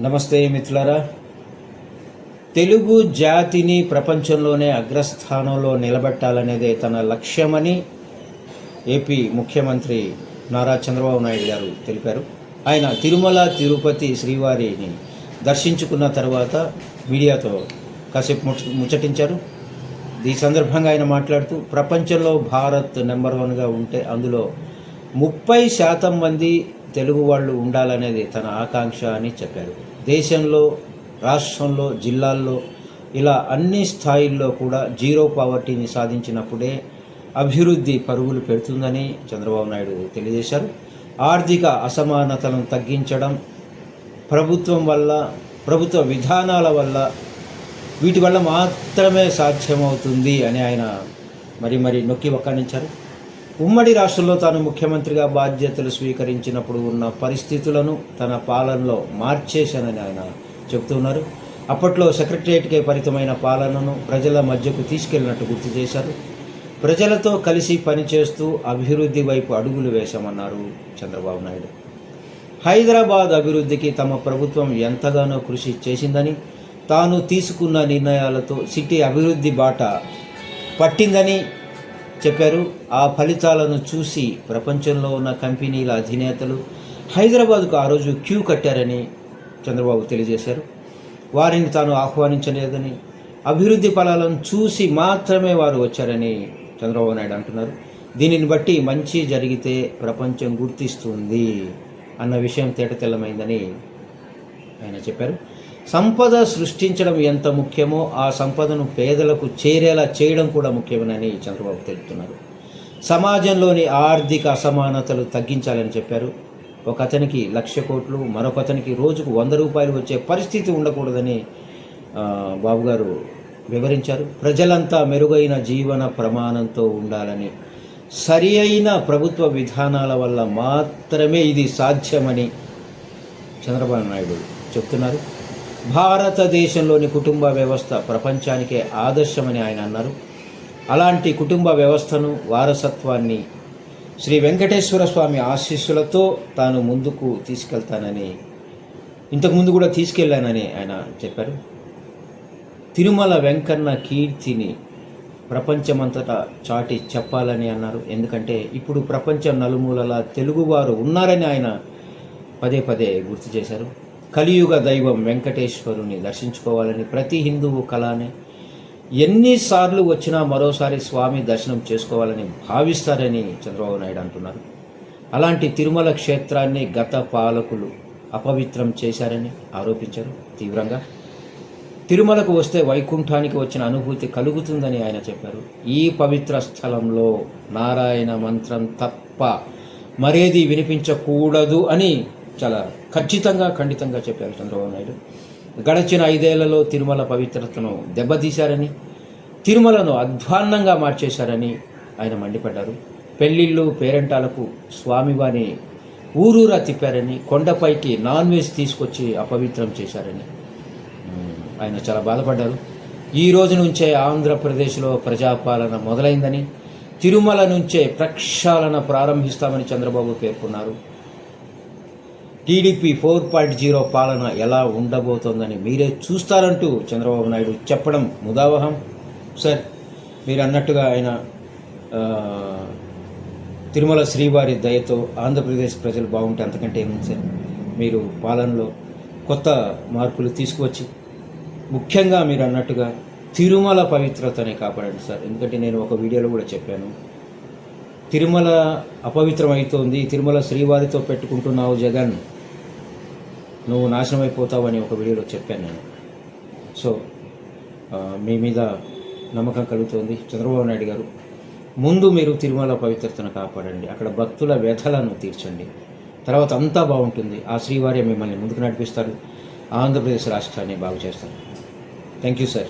నమస్తే మిత్రులారా. తెలుగు జాతిని ప్రపంచంలోనే అగ్రస్థానంలో నిలబెట్టాలనేదే తన లక్ష్యమని ఏపీ ముఖ్యమంత్రి నారా చంద్రబాబు నాయుడు గారు తెలిపారు. ఆయన తిరుమల తిరుపతి శ్రీవారిని దర్శించుకున్న తర్వాత మీడియాతో కాసేపు ముచ్చటించారు. ఈ సందర్భంగా ఆయన మాట్లాడుతూ ప్రపంచంలో భారత్ నెంబర్ వన్గా ఉంటే అందులో ముప్పై శాతం మంది తెలుగు వాళ్ళు ఉండాలనేది తన ఆకాంక్ష అని చెప్పారు. దేశంలో రాష్ట్రంలో జిల్లాల్లో ఇలా అన్ని స్థాయిల్లో కూడా జీరో పావర్టీని సాధించినప్పుడే అభివృద్ధి పరుగులు పెడుతుందని చంద్రబాబు నాయుడు తెలియజేశారు. ఆర్థిక అసమానతలను తగ్గించడం ప్రభుత్వం వల్ల ప్రభుత్వ విధానాల వల్ల వీటి వల్ల మాత్రమే సాధ్యమవుతుంది అని ఆయన మరి మరి నొక్కి వక్కానించారు. ఉమ్మడి రాష్ట్రంలో తాను ముఖ్యమంత్రిగా బాధ్యతలు స్వీకరించినప్పుడు ఉన్న పరిస్థితులను తన పాలనలో మార్చేశానని ఆయన చెబుతున్నారు. అప్పట్లో సెక్రటరియట్కే పరితమైన పాలనను ప్రజల మధ్యకు తీసుకెళ్ళినట్టు గుర్తు చేశారు. ప్రజలతో కలిసి పనిచేస్తూ అభివృద్ధి వైపు అడుగులు వేశామన్నారు చంద్రబాబు నాయుడు. హైదరాబాద్ అభివృద్ధికి తమ ప్రభుత్వం ఎంతగానో కృషి చేసిందని తాను తీసుకున్న నిర్ణయాలతో సిటీ అభివృద్ధి బాట పట్టిందని చెప్పారు. ఆ ఫలితాలను చూసి ప్రపంచంలో ఉన్న కంపెనీల అధినేతలు హైదరాబాద్కు ఆ రోజు క్యూ కట్టారని చంద్రబాబు తెలియజేశారు. వారిని తాను ఆహ్వానించలేదని అభివృద్ధి ఫలాలను చూసి మాత్రమే వారు వచ్చారని చంద్రబాబు నాయుడు అంటున్నారు. దీనిని బట్టి మంచి జరిగితే ప్రపంచం గుర్తిస్తుంది అన్న విషయం తేటతెల్లమైందని ఆయన చెప్పారు. సంపద సృష్టించడం ఎంత ముఖ్యమో ఆ సంపదను పేదలకు చేరేలా చేయడం కూడా ముఖ్యమని చంద్రబాబు తెలుపుతున్నారు. సమాజంలోని ఆర్థిక అసమానతలు తగ్గించాలని చెప్పారు. ఒక అతనికి లక్ష కోట్లు మరొక అతనికి రోజుకు వంద రూపాయలు వచ్చే పరిస్థితి ఉండకూడదని బాబుగారు బాబు గారు వివరించారు. ప్రజలంతా మెరుగైన జీవన ప్రమాణంతో ఉండాలని సరి అయిన ప్రభుత్వ విధానాల వల్ల మాత్రమే ఇది సాధ్యమని చంద్రబాబు నాయుడు చెప్తున్నారు. భారతదేశంలోని కుటుంబ వ్యవస్థ ప్రపంచానికే ఆదర్శమని ఆయన అన్నారు. అలాంటి కుటుంబ వ్యవస్థను వారసత్వాన్ని శ్రీ వెంకటేశ్వర స్వామి ఆశీస్సులతో తాను ముందుకు తీసుకెళ్తానని ఇంతకుముందు కూడా తీసుకెళ్ళానని ఆయన చెప్పారు. తిరుమల వెంకన్న కీర్తిని ప్రపంచమంతటా చాటి చెప్పాలని అన్నారు. ఎందుకంటే ఇప్పుడు ప్రపంచం నలుమూలలా తెలుగువారు ఉన్నారని ఆయన పదే పదే గుర్తు చేశారు. కలియుగ దైవం వెంకటేశ్వరుని దర్శించుకోవాలని ప్రతి హిందువు కళని ఎన్నిసార్లు వచ్చినా మరోసారి స్వామి దర్శనం చేసుకోవాలని భావిస్తారని చంద్రబాబు నాయుడు అంటున్నారు. అలాంటి తిరుమల క్షేత్రాన్ని గత పాలకులు అపవిత్రం చేశారని ఆరోపించారు. తీవ్రంగా తిరుమలకు వస్తే వైకుంఠానికి వచ్చిన అనుభూతి కలుగుతుందని ఆయన చెప్పారు. ఈ పవిత్ర స్థలంలో నారాయణ మంత్రం తప్ప మరేది వినిపించకూడదు అని చాలా ఖచ్చితంగా ఖండితంగా చెప్పారు చంద్రబాబు నాయుడు. గడచిన ఐదేళ్ళలో తిరుమల పవిత్రతను దెబ్బతీశారని తిరుమలను అధ్వాన్నంగా మార్చేశారని ఆయన మండిపడ్డారు. పెళ్ళిళ్ళు పేరెంటాలకు స్వామివారిని ఊరూరా తిప్పారని కొండపైకి నాన్ వెజ్ తీసుకొచ్చి అపవిత్రం చేశారని ఆయన చాలా బాధపడ్డారు. ఈ రోజు నుంచే ఆంధ్రప్రదేశ్లో ప్రజాపాలన మొదలైందని తిరుమల నుంచే ప్రక్షాళన ప్రారంభిస్తామని చంద్రబాబు పేర్కొన్నారు. టీడీపీ ఫోర్ పాయింట్ జీరో పాలన ఎలా ఉండబోతోందని మీరే చూస్తారంటూ చంద్రబాబు నాయుడు చెప్పడం ముదావహం. సార్ మీరు అన్నట్టుగా ఆయన తిరుమల శ్రీవారి దయతో ఆంధ్రప్రదేశ్ ప్రజలు బాగుంటే అంతకంటే ఏముంది సార్? మీరు పాలనలో కొత్త మార్పులు తీసుకువచ్చి ముఖ్యంగా మీరు అన్నట్టుగా తిరుమల పవిత్రతని కాపాడండి సార్. ఎందుకంటే నేను ఒక వీడియోలో కూడా చెప్పాను. తిరుమల అపవిత్రమవుతోంది తిరుమల శ్రీవారితో పెట్టుకుంటున్నావు జగన్. నువ్వు నాశనం అయిపోతావు అని ఒక వీడియోలో చెప్పాను నేను. సో మీ మీద నమ్మకం కలుగుతోంది. చంద్రబాబు నాయుడు గారు ముందు మీరు తిరుమల పవిత్రతను కాపాడండి. అక్కడ భక్తుల వ్యధలను తీర్చండి. తర్వాత అంతా బాగుంటుంది. ఆ శ్రీవారే మిమ్మల్ని ముందుకు నడిపిస్తారు. ఆంధ్రప్రదేశ్ రాష్ట్రాన్ని బాగు చేస్తారు. Thank you sir.